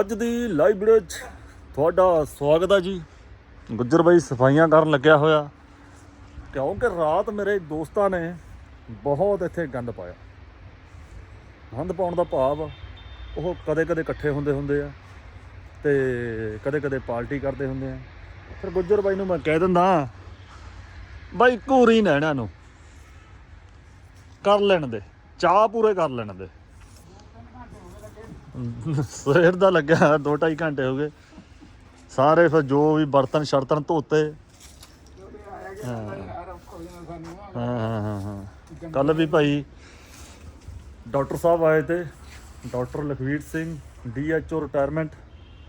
ਅੱਜ ਦੀ live video 'ਚ ਤੁਹਾਡਾ ਸਵਾਗਤ ਹੈ ਜੀ। ਗੁੱਜਰ ਬਾਈ ਸਫਾਈਆਂ ਕਰਨ ਲੱਗਿਆ ਹੋਇਆ। ਕਿਉਂਕਿ ਰਾਤ ਮੇਰੇ ਦੋਸਤਾਂ ਨੇ ਬਹੁਤ ਇੱਥੇ ਗੰਦ ਪਾਇਆ। ਗੰਦ ਪਾਉਣ ਦਾ ਭਾਵ ਉਹ ਕਦੇ-ਕਦੇ ਇਕੱਠੇ ਹੁੰਦੇ ਹੁੰਦੇ ਆ ਤੇ ਕਦੇ-ਕਦੇ ਪਾਰਟੀ ਕਰਦੇ ਹੁੰਦੇ ਆ। ਫਿਰ ਗੁੱਜਰ ਬਾਈ ਨੂੰ ਮੈਂ ਕਹਿ ਦਿੰਦਾ, ਬਾਈ ਘੂਰੀ ਨਾ ਇਹਨਾਂ ਨੂੰ। ਕਰ ਲੈਣ ਦੇ, ਚਾਹ ਪੂਰੇ ਕਰ ਲੈਣ ਦੇ। ਸਵੇਰ ਦਾ ਲੱਗਿਆ ਦੋ ਢਾਈ ਘੰਟੇ ਹੋ ਗਏ। ਸਾਰੇ ਫਿਰ ਜੋ ਵੀ ਬਰਤਨ ਸ਼ਰਤਨ ਧੋਤੇ। ਹਾਂ। ਹਾਂ ਹਾਂ ਹਾਂ ਹਾਂ। ਕੱਲ ਵੀ ਭਾਈ ਡਾਕਟਰ ਸਾਹਿਬ ਆਏ ਤੇ doctor Lakhvir Singh DHO retirement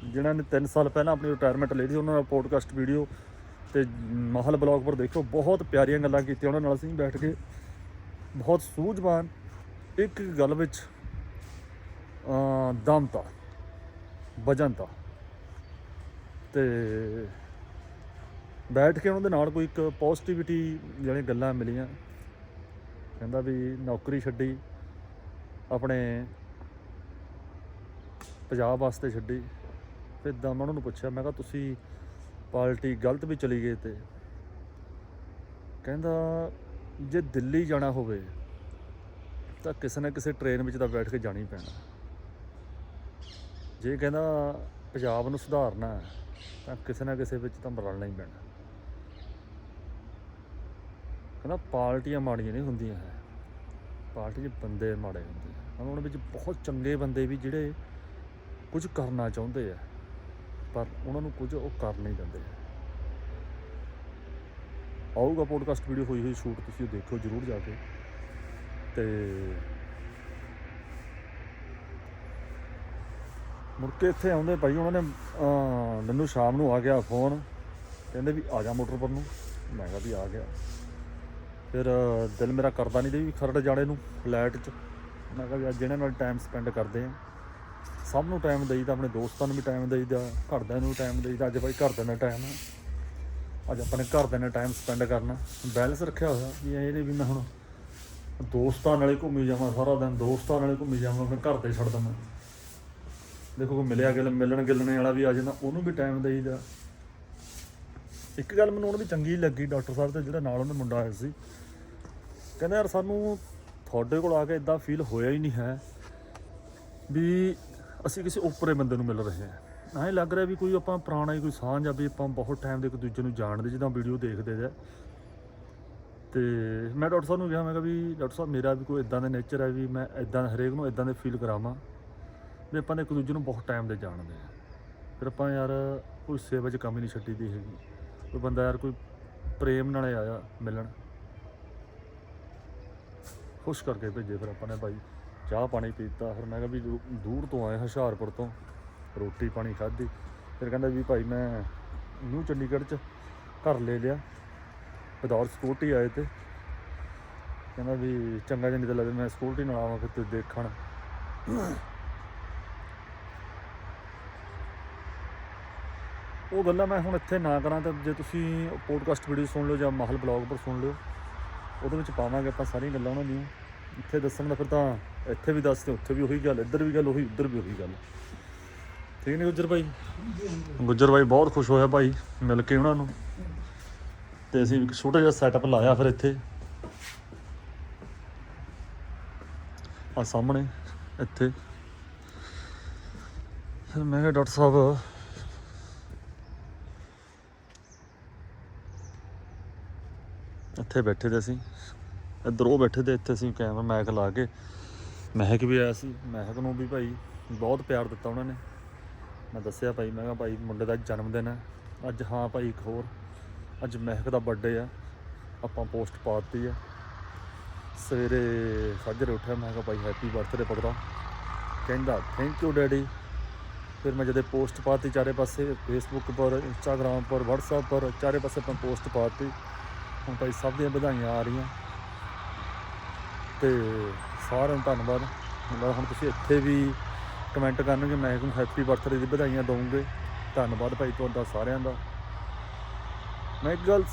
ਜਿਨ੍ਹਾਂ ਨੇ 3 ਸਾਲ ਪਹਿਲਾਂ ਆਪਣੀ ਰਿਟਾਇਰਮੈਂਟ ਲਈ। ਸੀ ਉਹਨਾਂ ਦਾ ਪੋਡਕਾਸਟ ਵੀਡੀਓ ਤੇ ਮਹਲ ਬਲੌਗ ਪਰ ਦੇਖੋ, ਬਹੁਤ ਪਿਆਰੀਆਂ ਗੱਲਾਂ ਕੀਤੀਆਂ। ਉਹਨਾਂ ਨਾਲ ਅਸੀਂ ਬੈਠ ਕੇ। ਬਹੁਤ ਸੂਝਵਾਨ। ਇੱਕ ਗੱਲ ਵਿੱਚ ਦਮ ਤਾ ਵਜਨ ਤਾ ਤੇ ਬੈਠ ਕੇ ਉਹਨਾਂ ਦੇ ਨਾਲ ਕੋਈ ਇੱਕ ਪੋਜ਼ਿਟਿਵਿਟੀ ਜਿਹੜੀਆਂ ਗੱਲਾਂ ਮਿਲੀਆਂ। ਕਹਿੰਦਾ ਵੀ ਨੌਕਰੀ ਛੱਡੀ, ਆਪਣੇ ਪੰਜਾਬ ਵਾਸਤੇ ਛੱਡੀ। ਫਿਰ ਤਾਂ ਉਹਨਾਂ ਨੂੰ ਪੁੱਛਿਆ, ਮੈਂ ਕਿਹਾ, ਤੁਸੀਂ ਪਾਰਟੀ ਗਲਤ ਵੀ ਚਲੀ ਗਏ ਤੇ? ਕਹਿੰਦਾ, ਜੇ ਦਿੱਲੀ ਜਾਣਾ ਹੋਵੇ, ਤਾਂ ਕਿਸੇ ਨਾ ਕਿਸੇ ਟ੍ਰੇਨ ਵਿੱਚ ਤਾਂ ਬੈਠ ਕੇ ਜਾਣਾ ਹੀ ਪੈਣਾ। ਜੇ ਕਹਿੰਦਾ ਪੰਜਾਬ ਨੂੰ ਸੁਧਾਰਨਾ ਹੈ, ਤਾਂ ਕਿਸੇ ਨਾ ਕਿਸੇ ਵਿੱਚ ਤਾਂ ਰਲਣਾ ਹੀ ਪੈਣਾ। ਕਹਿੰਦਾ ਪਾਰਟੀਆਂ ਮਾੜੀਆਂ ਨਹੀਂ ਹੁੰਦੀਆਂ ਹੈ। ਪਾਰਟੀ 'ਚ ਬੰਦੇ ਮਾੜੇ ਹੁੰਦੇ ਆ। ਉਹਨਾਂ ਵਿੱਚ ਬਹੁਤ ਚੰਗੇ ਬੰਦੇ ਵੀ ਜਿਹੜੇ ਕੁਝ ਕਰਨਾ ਚਾਹੁੰਦੇ ਆ ਪਰ ਉਹਨਾਂ ਨੂੰ ਕੁਝ ਉਹ ਕਰ ਨਹੀਂ ਦਿੰਦੇ। ਆਊਗਾ ਪੋਡਕਾਸਟ ਵੀਡੀਓ ਹੋਈ ਹੋਈ ਸ਼ੂਟ ਤੁਸੀਂ ਉਹ ਦੇਖੋ ਜਰੂਰ ਜਾ ਕੇ। ਤੇ ਮੁੜ ਕੇ ਇੱਥੇ ਆਉਂਦੇ ਭਾਈ ਉਹਨਾਂ ਨੇ ਮੈਨੂੰ ਸ਼ਾਮ ਨੂੰ ਆ ਗਿਆ ਫੋਨ, ਕਹਿੰਦੇ ਵੀ ਆ ਜਾ ਮੋਟਰ ਪਰ ਨੂੰ। ਮੈਂ ਕਿਹਾ ਵੀ ਆ ਗਿਆ। ਫਿਰ ਦਿਲ ਮੇਰਾ ਕਰਦਾ ਨਹੀਂ ਤੇ ਵੀ ਖਰੜ ਜਾਣੇ ਨੂੰ ਫਲੈਟ 'ਚ। ਮੈਂ ਕਿਹਾ ਵੀ ਅੱਜ ਜਿਹਨਾਂ ਨਾਲ ਟਾਈਮ ਸਪੈਂਡ ਕਰਦੇ ਆ। ਸਭ ਨੂੰ ਟਾਈਮ ਦੇਈਦਾ, ਆਪਣੇ ਦੋਸਤਾਂ ਨੂੰ ਵੀ ਟਾਈਮ ਦੇਈਦਾ, ਘਰਦਿਆਂ ਨੂੰ ਟਾਈਮ ਦੇਈਦਾ। ਅੱਜ ਭਾਈ ਘਰਦਿਆਂ ਨਾਲ ਟਾਈਮ ਆ। ਅੱਜ ਆਪਣੇ ਘਰਦਿਆਂ ਨਾਲ ਟਾਈਮ ਸਪੈਂਡ ਕਰਨਾ। ਬੈਲੈਂਸ ਰੱਖਿਆ ਹੋਇਆ ਵੀ ਇਹ ਨਹੀਂ ਵੀ ਮੈਂ ਹੁਣ ਦੋਸਤਾਂ ਨਾਲੇ ਘੁੰਮੀ ਜਾਵਾਂ, ਸਾਰਾ ਦਿਨ ਦੋਸਤਾਂ ਨਾਲੇ ਘੁੰਮੀ ਜਾਵਾਂ, ਆਪਣੇ ਘਰ ਤੇ ਛੱਡ ਦਵਾਂ। ਦੇਖੋ ਕੋਈ ਮਿਲਿਆ ਗਿਲ, ਮਿਲਣ ਗਿਲਣੇ ਵਾਲਾ ਵੀ ਆ ਜਾਂਦਾ, ਉਹਨੂੰ ਵੀ ਟਾਈਮ ਦੇਈਦਾ। ਇੱਕ ਗੱਲ ਮੈਨੂੰ ਉਹਨਾਂ ਦੀ ਚੰਗੀ ਲੱਗੀ, ਡਾਕਟਰ ਸਾਹਿਬ ਤੇ ਜਿਹੜਾ ਨਾਲ ਉਹਨੇ ਮੁੰਡਾ ਆਇਆ ਸੀ। ਕਹਿੰਦਾ ਯਾਰ ਸਾਨੂੰ ਤੁਹਾਡੇ ਕੋਲ ਆ ਕੇ ਇਦਾਂ ਫੀਲ ਹੋਇਆ ਹੀ ਨਹੀਂ ਹੈ ਵੀ ਅਸੀਂ ਕਿਸੇ ਉੱਪਰੇ ਬੰਦੇ ਨੂੰ ਮਿਲ ਰਹੇ ਹਾਂ। ਐਂ ਲੱਗ ਰਿਹਾ ਵੀ ਕੋਈ ਆਪਾਂ ਪੁਰਾਣਾ ਹੀ ਕੋਈ ਸਾਂਝ ਆ ਵੀ ਆਪਾਂ ਬਹੁਤ ਟਾਈਮ ਦੇ ਇੱਕ ਦੂਜੇ ਨੂੰ ਜਾਣਦੇ, ਜਿੱਦਾਂ ਵੀਡੀਓ ਦੇਖਦੇ ਜਾ। ਤੇ ਮੈਂ ਡਾਕਟਰ ਸਾਹਿਬ ਨੂੰ ਕਿਹਾ, ਮੈਂ ਕਿਹਾ ਵੀ ਡਾਕਟਰ ਸਾਹਿਬ, ਮੇਰਾ ਵੀ ਕੋਈ ਇਦਾਂ ਦਾ ਨੇਚਰ ਹੈ ਵੀ ਮੈਂ ਇਦਾਂ ਹਰੇਕ ਨੂੰ ਇਦਾਂ ਦੇ ਫੀਲ ਕਰਾਵਾਂ। ਵੀ ਆਪਾਂ ਨੇ ਇੱਕ ਦੂਜੇ ਨੂੰ ਬਹੁਤ ਟਾਈਮ ਦੇ ਜਾਣਦੇ ਆ ਫਿਰ ਆਪਾਂ ਯਾਰ ਕੋਈ ਸੇਵਾ 'ਚ ਕਮੀ ਨਹੀਂ ਛੱਡੀ ਦੀ ਹੈਗੀ। ਕੋਈ ਬੰਦਾ ਯਾਰ ਕੋਈ ਪ੍ਰੇਮ ਨਾਲ ਆਇਆ ਮਿਲਣ। ਖੁਸ਼ ਕਰਕੇ ਭੇਜੇ ਫਿਰ ਆਪਾਂ ਨੇ ਭਾਈ ਚਾਹ ਪਾਣੀ ਪੀਤਾ, ਫਿਰ ਮੈਂ ਕਿਹਾ ਵੀ ਦੂ- ਦੂਰ ਤੋਂ ਆਏ ਹੁਸ਼ਿਆਰਪੁਰ ਤੋਂ। ਰੋਟੀ ਪਾਣੀ ਖਾਧੀ। ਫਿਰ ਕਹਿੰਦਾ ਵੀ ਭਾਈ ਮੈਂ ਨਿਊ ਚੰਡੀਗੜ੍ਹ 'ਚ ਘਰ ਲੈ ਲਿਆ। ਬਦੌਰ ਸਕੂਟੀ ਆਏ ਤੇ। ਕਹਿੰਦਾ ਵੀ ਚੰਗਾ ਜਿਹਾ ਨਹੀਂ ਤਾਂ ਲੱਗਦਾ ਮੈਂ ਸਕੂਟੀ ਨਾਲ ਆਵਾਂ ਫਿਰ ਤੇ ਦੇਖਣ। ਉਹ ਗੱਲਾਂ ਮੈਂ ਹੁਣ ਇੱਥੇ ਨਾ ਕਰਾਂ ਤਾਂ ਜੇ ਤੁਸੀਂ ਪੋਡਕਾਸਟ ਵੀਡੀਓ ਸੁਣ ਲਿਓ ਜਾਂ ਮਾਹਲ ਬਲੌਗ ਪਰ ਸੁਣ ਲਿਓ, ਉਹਦੇ ਵਿੱਚ ਪਾਵਾਂਗੇ ਆਪਾਂ ਸਾਰੀਆਂ ਗੱਲਾਂ ਉਹਨਾਂ ਦੀਆਂ। ਇੱਥੇ ਦੱਸਣ ਦਾ ਫਿਰ ਤਾਂ ਇੱਥੇ ਵੀ ਦੱਸ ਤੇ ਉੱਥੇ ਵੀ ਉਹੀ ਗੱਲ, ਇੱਧਰ ਵੀ ਗੱਲ, ਉਹੀ, ਉੱਧਰ ਵੀ ਉਹੀ ਗੱਲ। ਠੀਕ ਨਹੀਂ ਗੁੱਜਰ ਭਾਈ? ਗੁੱਜਰ ਭਾਈ ਬਹੁਤ ਖੁਸ਼ ਹੋਇਆ ਭਾਈ, ਮਿਲ ਕੇ ਉਹਨਾਂ ਨੂੰ। ਤੇ ਅਸੀਂ ਇੱਕ ਛੋਟਾ ਜਿਹਾ ਸੈਟਅਪ ਲਾਇਆ ਫਿਰ ਇੱਥੇ। ਆ ਸਾਹਮਣੇ, ਇੱਥੇ। ਫਿਰ ਮੈਂ ਕਿਹਾ ਡਾਕਟਰ ਸਾਹਿਬ ਇੱਥੇ ਬੈਠੇ ਤੇ ਅਸੀਂ। ਇੱਧਰ ਉਹ ਬੈਠੇ ਤੇ ਇੱਥੇ ਅਸੀਂ ਕੈਮਰਾ ਮੈਕ ਲਾ ਕੇ। ਮਹਿਕ ਵੀ ਆਇਆ ਸੀ। ਮਹਿਕ ਨੂੰ ਵੀ ਭਾਈ ਬਹੁਤ ਪਿਆਰ ਦਿੱਤਾ ਉਹਨਾਂ ਨੇ। ਮੈਂ ਦੱਸਿਆ ਭਾਈ, ਮੈਂ ਕਿਹਾ ਭਾਈ ਮੁੰਡੇ ਦਾ ਜਨਮ ਦਿਨ ਹੈ। ਅੱਜ ਹਾਂ ਭਾਈ ਇੱਕ ਹੋਰ। ਅੱਜ ਮਹਿਕ ਦਾ ਬਰਥਡੇ ਆ। ਆਪਾਂ ਪੋਸਟ ਪਾਤੀ ਆ। ਸਵੇਰੇ ਸਾਜਰੇ ਉੱਠਿਆ, ਮੈਂ ਕਿਹਾ ਭਾਈ ਹੈਪੀ ਬਰਥਡੇ ਪਕੜਾ ਕਹਿੰਦਾ ਥੈਂਕ ਯੂ ਡੈਡੀ ਫਿਰ ਮੈਂ ਜਦੇ ਪੋਸਟ ਪਾਤੀ ਚਾਰੇ ਪਾਸੇ ਫੇਸਬੁੱਕ ਪਰ ਇੰਸਟਾਗ੍ਰਾਮ ਪਰ, WhatsApp ਪਰ, ਚਾਰੇ ਪਾਸੇ ਆਪਾਂ ਪੋਸਟ ਪਾਤੀ ਹੁਣ ਭਾਈ ਸਭ ਦੀਆਂ ਵਧਾਈਆਂ ਆ ਰਹੀਆਂ। ਤੇ ਸਾਰਿਆਂ ਨੂੰ ਧੰਨਵਾਦ। ਮਤਲਬ ਹੁਣ ਤੁਸੀਂ ਇੱਥੇ ਵੀ ਕਮੈਂਟ ਕਰਨਗੇ, ਮੈਂ ਤੁਹਾਨੂੰ ਹੈਪੀ ਬਰਥਡੇ ਦੀ ਵਧਾਈਆਂ ਦਊਂਗੇ। ਧੰਨਵਾਦ ਭਾਈ ਤੁਹਾਡਾ ਸਾਰਿਆਂ ਦਾ। ਮੈਂ ਇੱਕ ਗੱਲ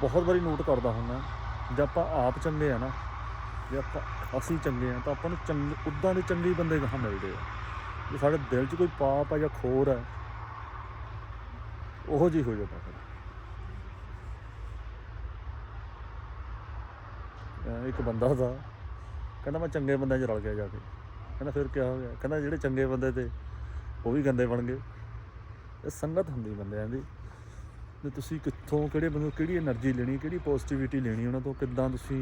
ਬਹੁਤ ਵਾਰੀ ਨੋਟ ਕਰਦਾ ਹੁੰਦਾ ਜੇ ਆਪਾਂ ਆਪ ਚੰਗੇ ਆ ਨਾ, ਜੇ ਆਪਾਂ ਅਸੀਂ ਚੰਗੇ ਆ, ਤਾਂ ਆਪਾਂ ਨੂੰ ਚੰਗੇ, ਉਦਾਂ ਦੇ ਚੰਗੇ ਬੰਦੇ ਕਹਾਂ ਮਿਲਦੇ ਆ? ਜੇ ਸਾਡੇ ਦਿਲ 'ਚ ਕੋਈ ਪਾਪ ਹੈ ਜਾਂ ਖੋਰ ਹੈ ਉਹੋ ਜਿਹੀ ਹੋ ਜਾਂਦਾ ਫਿਰ ਅਹ ਇੱਕ ਬੰਦਾ ਦਾ। ਕਹਿੰਦਾ ਮੈਂ ਚੰਗੇ ਬੰਦਿਆਂ 'ਚ ਰਲ ਗਿਆ ਜਾ ਕੇ। ਕਹਿੰਦਾ ਫਿਰ ਕੀ ਹੋ ਗਿਆ? ਕਹਿੰਦਾ ਜਿਹੜੇ ਚੰਗੇ ਬੰਦੇ ਤੇ ਉਹ ਵੀ ਗੰਦੇ ਬਣ ਗਏ। ਇਹ ਸੰਗਤ ਹੁੰਦੀ ਬੰਦਿਆਂ ਦੀ। ਤੇ ਤੁਸੀਂ ਕਿੱਥੋਂ, ਕਿਹੜੇ ਬੰਦੇ, ਕਿਹੜੀ એનર્ਜੀ ਲੈਣੀ, ਕਿਹੜੀ ਪੋਜ਼ਿਟਿਵਿਟੀ ਲੈਣੀ ਉਹਨਾਂ ਤੋਂ? ਕਿੱਦਾਂ ਤੁਸੀਂ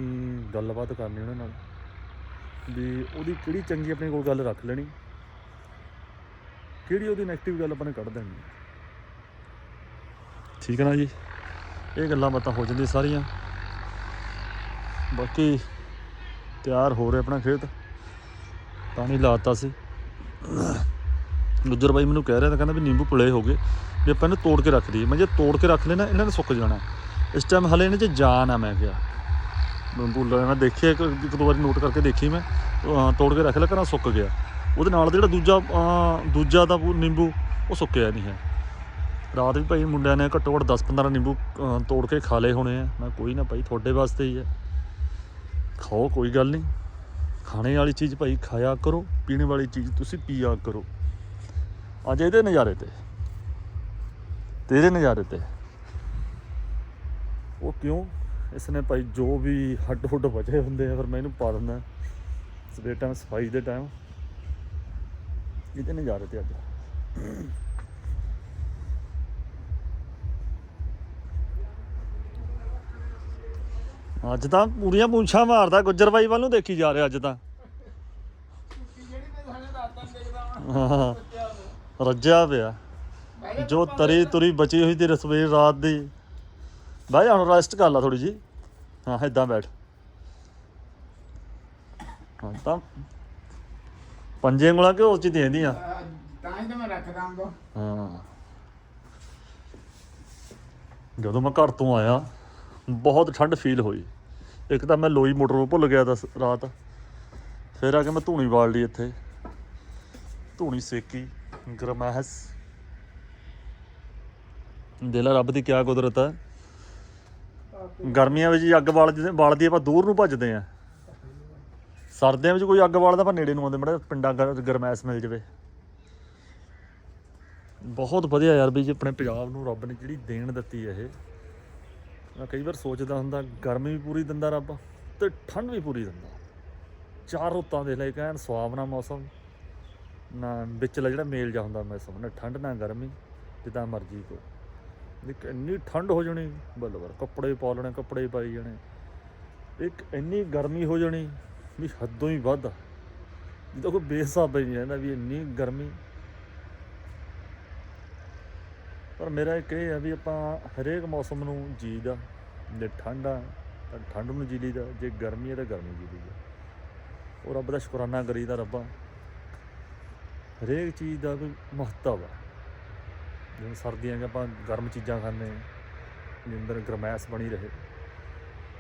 ਗੱਲਬਾਤ ਕਰਨੀ ਉਹਨਾਂ ਨਾਲ? ਵੀ ਉਹਦੀ ਕਿਹੜੀ ਚੰਗੀ ਆਪਣੇ ਕੋਲ ਗੱਲ ਰੱਖ ਲੈਣੀ? ਕਿਹੜੀ ਉਹਦੀ ਨੈਗੇਟਿਵ ਗੱਲ ਆਪਾਂ ਨੇ ਕੱਢ ਦੇਣੀ? ਠੀਕ ਹੈ ਨਾ ਜੀ? ਇਹ ਗੱਲਾਂ ਬਾਤਾਂ ਹੋ ਜਾਂਦੀਆਂ ਸਾਰੀਆਂ। ਬਾਕੀ ਤਿਆਰ ਹੋ ਰਿਹਾ ਆਪਣਾ ਖੇਤ। ਪਾਣੀ ਲਾਤਾ ਸੀ। ਗੁੱਜਰ ਬਾਈ ਮੈਨੂੰ ਕਹਿ ਰਿਹਾ ਤਾਂ ਕਹਿੰਦਾ ਵੀ ਨਿੰਬੂ ਪੁਲੇ ਹੋ ਗਏ। ਵੀ ਆਪਾਂ ਇਹਨੂੰ ਤੋੜ ਕੇ ਰੱਖ ਦਈਏ। ਮੈਂ ਜੇ ਤੋੜ ਕੇ ਰੱਖ ਲੈਣਾ ਇਹਨਾਂ ਨੇ ਸੁੱਕ ਜਾਣਾ। ਇਸ ਟਾਈਮ ਹਲੇ ਇਹਨਾਂ 'ਚ ਜਾਨ ਆ ਮੈਂ ਕਿਹਾ। ਬੂਲਾ ਮੈਂ ਦੇਖਿਆ ਇੱਕ ਇੱਕ ਦੋ ਵਾਰੀ ਨੋਟ ਕਰਕੇ ਦੇਖੀ ਮੈਂ। ਤੋੜ ਕੇ ਰੱਖ ਲਿਆ ਕਹਿੰਦਾ ਸੁੱਕ ਗਿਆ। ਉਹਦੇ ਨਾਲ ਜਿਹੜਾ ਦੂਜਾ ਦੂਜਾ ਦਾ ਨਿੰਬੂ, ਉਹ ਸੁੱਕਿਆ ਨਹੀਂ ਹੈ। ਰਾਤ ਵੀ ਭਾਈ ਮੁੰਡਿਆਂ ਨੇ ਘੱਟੋ ਘੱਟ 10-15 ਨਿੰਬੂ ਤੋੜ ਕੇ ਖਾ ਲਏ ਹੋਣੇ ਆ। ਮੈਂ ਕੋਈ ਨਾ ਭਾਈ, ਤੁਹਾਡੇ ਵਾਸਤੇ ਹੀ ਹੈ। ਖਾਓ, ਕੋਈ ਗੱਲ ਨਹੀਂ। ਖਾਣੇ ਵਾਲੀ ਚੀਜ਼ ਭਾਈ ਖਾਇਆ ਕਰੋ, ਪੀਣ ਵਾਲੀ ਚੀਜ਼ ਤੁਸੀਂ ਪੀਆ ਕਰੋ। ਅੱਜ ਇਹਦੇ ਨਜ਼ਾਰੇ ਤੇ। ਤੇਰੇ ਨਜ਼ਾਰੇ ਤੇ। ਉਹ ਕਿਉਂ? ਇਸ ਨੇ ਭਾਈ ਜੋ ਵੀ ਹੱਡ ਹੁੱਡ ਬਚੇ ਹੁੰਦੇ ਆ, ਫਿਰ ਮੈਂ ਇਹਨੂੰ ਪਾ ਦਿੰਦਾ। ਸਵੇਰ ਟਾਈਮ ਸਫ਼ਾਈ ਦੇ ਟਾਈਮ ਇਹਦੇ ਨਜ਼ਾਰੇ ਤੇ ਅੱਜ। ਅੱਜ ਤਾਂ ਪੂਰੀਆਂ ਪੂੰਛਾਂ ਮਾਰਦਾ, ਗੁੱਜਰ ਬਾਈ ਵੱਲ ਨੂੰ ਦੇਖੀ ਜਾ ਰਿਹਾ ਅੱਜ ਤਾਂ। ਹਾਂ, ਰੱਜਿਆ ਪਿਆ। ਜੋ ਤਰੀ ਤੁਰੀ ਬਚੀ ਹੋਈ ਤੇ ਰਸਵੇਰ ਰਾਤ ਦੀ। ਬਾਈ, ਹੁਣ ਰੈਸਟ ਕਰ ਲਾ ਥੋੜੀ ਜੀ। ਹਾਂ, ਇਦਾਂ ਬੈਠ। ਹਾਂ ਤਾਂ ਪੰਜੇ ਉਂਗਲਾਂ ਘਿਓ ਚ ਦੇਂਦੀਆਂ ਤਾਂ ਹੀ ਤਾਂ ਮੈਂ ਰੱਖਦਾ ਹਾਂ ਹਾਂ। ਜਦੋਂ ਮੈਂ ਘਰ ਤੋਂ ਆਇਆ ਬਹੁਤ ਠੰਡ ਫੀਲ ਹੋਈ। ਇੱਕ ਤਾਂ ਮੈਂ ਲੋਈ ਮੋਟਰ ਨੂੰ ਭੁੱਲ ਗਿਆ ਦਸ ਰਾਤ। ਫਿਰ ਆ ਕੇ ਮੈਂ ਧੂਣੀ ਬਾਲ ਲਈ ਇੱਥੇ। ਧੂਣੀ ਸੇਕੀ ਗਰਮੈਸ ਦਿਲਾ ਰੱਬ ਦੀ ਕਿਆ ਕੁਦਰਤ ਹੈ। ਗਰਮੀਆਂ ਵਿੱਚ ਅੱਗ ਬਾਲ ਬਾਲਦੀ ਆਪਾਂ ਦੂਰ ਨੂੰ ਭੱਜਦੇ ਆ ਸਰਦੀਆਂ ਵਿੱਚ ਕੋਈ ਅੱਗ ਬਾਲਦਾ ਆਪਾਂ ਨੇੜੇ ਨੂੰ ਆਉਂਦੇ, ਮੜਾ ਪਿੰਡਾਂ ਗਰ- ਗਰਮੈਸ ਮਿਲ ਜਵੇ। ਬਹੁਤ ਵਧੀਆ ਯਾਰ ਵੀ ਜੀ ਆਪਣੇ ਪੰਜਾਬ ਨੂੰ ਰੱਬ ਨੇ ਜਿਹੜੀ ਦੇਣ ਦਿੱਤੀ ਹੈ ਇਹ। ਮੈਂ ਕਈ ਵਾਰ ਸੋਚਦਾ ਹੁੰਦਾ, ਗਰਮੀ ਵੀ ਪੂਰੀ ਦਿੰਦਾ ਰੱਬ, ਤੇ ਠੰਡ ਵੀ ਪੂਰੀ ਦਿੰਦਾ। ਚਾਰ ਰੁੱਤਾਂ ਦੇ ਲਈ ਕਹਿਣ ਸੁਹਾਵਣਾ ਮੌਸਮ, ਨਾ ਵਿਚਲਾ ਜਿਹੜਾ ਮੇਲ ਜਾ ਹੁੰਦਾ ਮੌਸਮ ਨਾ ਠੰਡ ਨਾ ਗਰਮੀ, ਜਿੱਦਾਂ ਮਰਜ਼ੀ ਕੋ ਇੱਕ ਇੰਨੀ ਠੰਡ ਹੋ ਜਾਣੀ ਬੱਲਬਰ ਕੱਪੜੇ ਪਾ ਲੈਣੇ, ਕੱਪੜੇ ਪਾਈ ਜਾਣੇ। ਇੱਕ ਇੰਨੀ ਗਰਮੀ ਹੋ ਜਾਣੀ, ਵੀ ਹੱਦੋਂ ਹੀ ਵੱਧ। ਜਿੱਦਾਂ ਕੋਈ ਬੇਸਾਬ ਨਹੀਂ ਰਹਿੰਦਾ ਵੀ ਇੰਨੀ ਗਰਮੀ ਪਰ ਮੇਰਾ ਇੱਕ ਇਹ ਹੈ ਵੀ ਆਪਾਂ ਹਰੇਕ ਮੌਸਮ ਨੂੰ ਜੀ ਦਾ, ਜੇ ਠੰਡ ਆ, ਤਾਂ ਠੰਡ ਨੂੰ ਜੀ ਲਈਦਾ, ਜੇ ਗਰਮੀ ਹੈ ਤਾਂ ਗਰਮੀ ਜੀ ਲਈਦਾ। ਉਹ ਰੱਬ ਦਾ ਸ਼ੁਕਰਾਨਾ ਕਰੀਦਾ ਰੱਬਾ। ਹਰੇਕ ਚੀਜ਼ ਦਾ ਕੋਈ ਮਹੱਤਵ ਆ। ਜਿਵੇਂ ਸਰਦੀਆਂ 'ਚ ਆਪਾਂ ਗਰਮ ਚੀਜ਼ਾਂ ਖਾਂਦੇ ਹਾਂ ਜਿਹਦੇ ਅੰਦਰ ਗਰਮੈਸ਼ ਬਣੀ ਰਹੇ।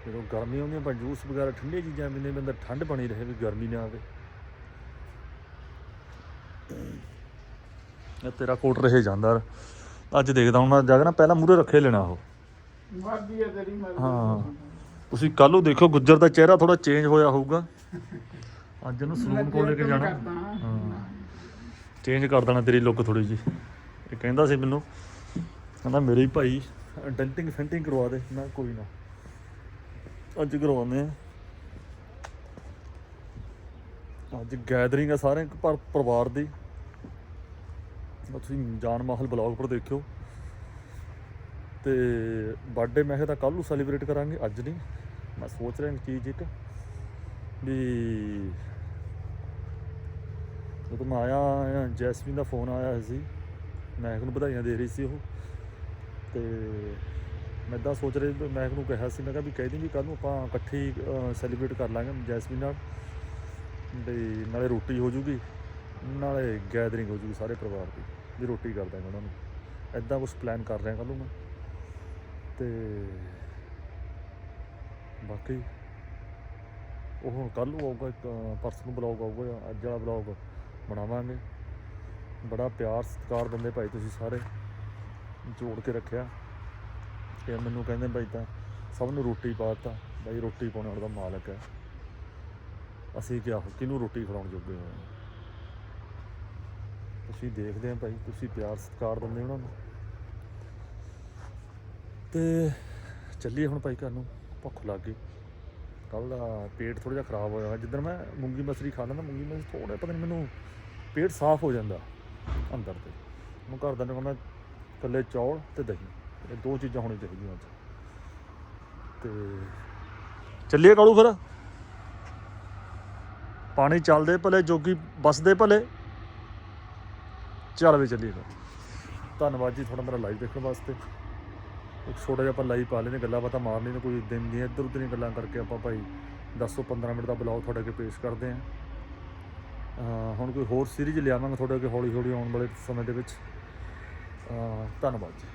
ਜਦੋਂ ਗਰਮੀ ਆਉਂਦੀ ਆਪਾਂ ਜੂਸ ਵਗੈਰਾ ਠੰਡੀਆਂ ਚੀਜ਼ਾਂ ਪੀਂਦੇ ਵੀ ਅੰਦਰ ਠੰਡ ਬਣੀ ਰਹੇ, ਵੀ ਗਰਮੀ ਨਾ ਆਵੇ। ਇਹ ਤੇਰਾ ਕੋਟ ਰਹੇ ਜਾਂਦਾ। ਅੱਜ ਦੇਖਦਾ ਹੁਣ ਮੈਂ ਜਾ ਕੇ ਨਾ ਪਹਿਲਾਂ ਮੂਰੇ ਰੱਖੇ ਲੈਣਾ ਉਹ। ਮਰਦੀ ਹੈ ਤੇਰੀ ਮਰਜ਼ੀ ਹਾਂ। ਤੁਸੀਂ ਕੱਲ ਨੂੰ ਦੇਖੋ ਗੁੱਜਰ ਦਾ ਚਿਹਰਾ ਥੋੜਾ ਚੇਂਜ ਹੋਇਆ ਹੋਊਗਾ। ਅੱਜ ਇਹਨੂੰ ਸਲੂਨ ਕੋਲ ਲੈ ਕੇ ਜਾਣਾ। ਹਾਂ। ਚੇਂਜ ਕਰ ਦੇਣਾ ਤੇਰੀ ਲੁੱਕ ਥੋੜੀ ਜੀ ਇਹ ਕਹਿੰਦਾ ਸੀ ਮੈਨੂੰ ਕਹਿੰਦਾ ਮੇਰੇ ਹੀ ਭਾਈ ਡੈਂਟਿੰਗ ਫੈਂਟਿੰਗ ਕਰਵਾ ਦੇ। ਮੈਂ ਕੋਈ ਨਾ। ਅੱਜ ਕਰਵਾਉਂਦੇ ਆ। ਅੱਜ ਗੈਦਰਿੰਗ ਆ ਸਾਰੇ ਪਰ ਪਰਿਵਾਰ ਦੀ। ਉਹ ਤੁਸੀਂ ਜਾਨ ਮਾਹਲ ਬਲੌਗ ਪਰ ਦੇਖਿਓ। ਤੇ ਬਰਥਡੇ ਮੈਂ ਕਿਹਾ ਤਾਂ ਕੱਲ ਨੂੰ ਸੈਲੀਬ੍ਰੇਟ ਕਰਾਂਗੇ, ਅੱਜ ਨਹੀਂ। ਮੈਂ ਸੋਚ ਰਿਹਾ ਇੱਕ ਚੀਜ਼ ਇੱਕ ਵੀ ਜਦੋਂ ਮੈਂ ਆਇਆ, ਜੈਸਮੀਨ ਦਾ ਫੋਨ ਆਇਆ ਸੀ, ਮੈਂ ਨੂੰ ਵਧਾਈਆਂ ਦੇ ਰਹੀ ਸੀ ਉਹ। ਤੇ ਮੈਂ ਇਦਾਂ ਸੋਚ ਰਿਹਾ, ਮੈਂ ਨੂੰ ਕਿਹਾ ਸੀ, ਮੈਂ ਕਿਹਾ ਵੀ ਕਹਿ ਦੀ ਵੀ ਕੱਲ ਨੂੰ ਆਪਾਂ ਇਕੱਠੀ ਸੈਲੀਬ੍ਰੇਟ ਕਰ ਲਾਂਗੇ ਜੈਸਮੀਨ ਨਾਲ। ਵੀ ਨਾਲੇ ਰੋਟੀ ਹੋ ਜੂਗੀ, ਨਾਲੇ ਗੈਦਰਿੰਗ ਹੋ ਜੂਗੀ ਸਾਰੇ ਪਰਿਵਾਰ ਦੀ। ਵੀ ਰੋਟੀ ਕਰ ਦਾਂਗੇ ਉਹਨਾਂ ਨੂੰ। ਐਦਾਂ ਕੁਝ ਪਲਾਨ ਕਰ ਰਿਹਾ ਕੱਲ ਨੂੰ ਮੈਂ। ਤੇ ਬਾਕੀ ਉਹ ਹੁਣ ਕੱਲ ਨੂੰ ਆਊਗਾ ਇੱਕ ਪਰਸਨ ਨੂੰ ਬਲੌਗ ਆਊਗਾ, ਅੱਜ ਵਾਲਾ ਬਲੌਗ ਬਣਾਵਾਂਗੇ। ਬੜਾ ਪਿਆਰ, ਸਤਿਕਾਰ ਦਿੰਦੇ ਭਾਈ ਤੁਸੀਂ ਸਾਰੇ, ਜੋੜ ਕੇ ਰੱਖਿਆ। ਤੇ ਮੈਨੂੰ ਕਹਿੰਦੇ ਭਾਈ ਤਾਂ ਸਭ ਨੂੰ ਰੋਟੀ ਪਾਤਾ ਭਾਈ ਰੋਟੀ ਪਾਉਣ ਵਾਲਾ ਦਾ ਮਾਲਕ ਹੈ। ਅਸੀਂ ਕਿਹਾ ਕਿਹਨੂੰ ਰੋਟੀ ਖਿਲਾਉਣ ਜੋਗੇ ਹੋਏ ਤੁਸੀਂ ਦੇਖਦੇ ਆ ਭਾਈ, ਤੁਸੀਂ ਪਿਆਰ ਸਤਿਕਾਰ ਦਿੰਦੇ ਉਹਨਾਂ ਨੂੰ ਤੇ ਚੱਲੀਏ ਹੁਣ ਭਾਈ ਘਰ ਨੂੰ, ਭੁੱਖ ਲੱਗ ਗਈ। ਕੱਲ ਦਾ ਪੇਟ ਥੋੜਾ ਜਿਹਾ ਖਰਾਬ ਹੋ ਹੋਇਆ। ਜਿੱਦਣ ਮੈਂ ਮੂੰਗੀ ਮਸਰੀ ਖਾ ਲੈਂਦਾ ਮੂੰਗੀ ਮਸਰੀ ਥੋੜਾ ਪਤਾ ਨਹੀਂ ਮੈਨੂੰ ਪੇਟ ਸਾਫ਼ ਹੋ ਜਾਂਦਾ ਅੰਦਰ ਤੇ। ਮੈਂ ਘਰ ਦਾ ਨੂੰ ਕਹਿੰਦਾ ਇਕੱਲੇ ਚੌਲ ਤੇ ਦਹੀਂ। ਇਹ ਦੋ ਚੀਜ਼ਾਂ ਹੋਣੀਆਂ ਚਾਹੀਦੀਆਂ ਅੱਜ। ਤੇ ਚੱਲੀਏ ਕਾਲੂ ਫਿਰ। ਪਾਣੀ ਚੱਲਦੇ ਭਲੇ, ਜੋਗੀ ਬਸਦੇ ਭਲੇ। ਚੱਲ ਵੀ ਚੱਲੀਏ ਫਿਰ। ਧੰਨਵਾਦ ਜੀ ਤੁਹਾਡਾ ਮੇਰਾ ਲਾਈਵ ਦੇਖਣ ਵਾਸਤੇ। ਇੱਕ ਛੋਟਾ ਜਿਹਾ ਆਪਾਂ ਲਾਈਵ ਪਾ ਲੈਨੇ ਗੱਲਾਂ ਬਾਤਾਂ ਮਾਰ ਨੇ, ਕੋਈ ਦਿਨ ਦੀਆਂ ਇੱਧਰ ਉੱਧਰ ਦੀਆਂ ਗੱਲਾਂ ਕਰਕੇ ਆਪਾਂ ਭਾਈ 10 ਤੋਂ 15 ਮਿੰਟ ਦਾ ਬਲੌਗ ਤੁਹਾਡੇ ਅੱਗੇ ਪੇਸ਼ ਕਰਦੇ ਹਾਂ। ਹੁਣ ਕੋਈ ਹੋਰ ਸੀਰੀਜ਼ ਲਿਆਵਾਂਗੇ ਤੁਹਾਡੇ ਅੱਗੇ ਹੌਲੀ ਹੌਲੀ ਆਉਣ ਵਾਲੇ ਸਮੇਂ ਦੇ ਵਿੱਚ। ਧੰਨਵਾਦ ਜੀ।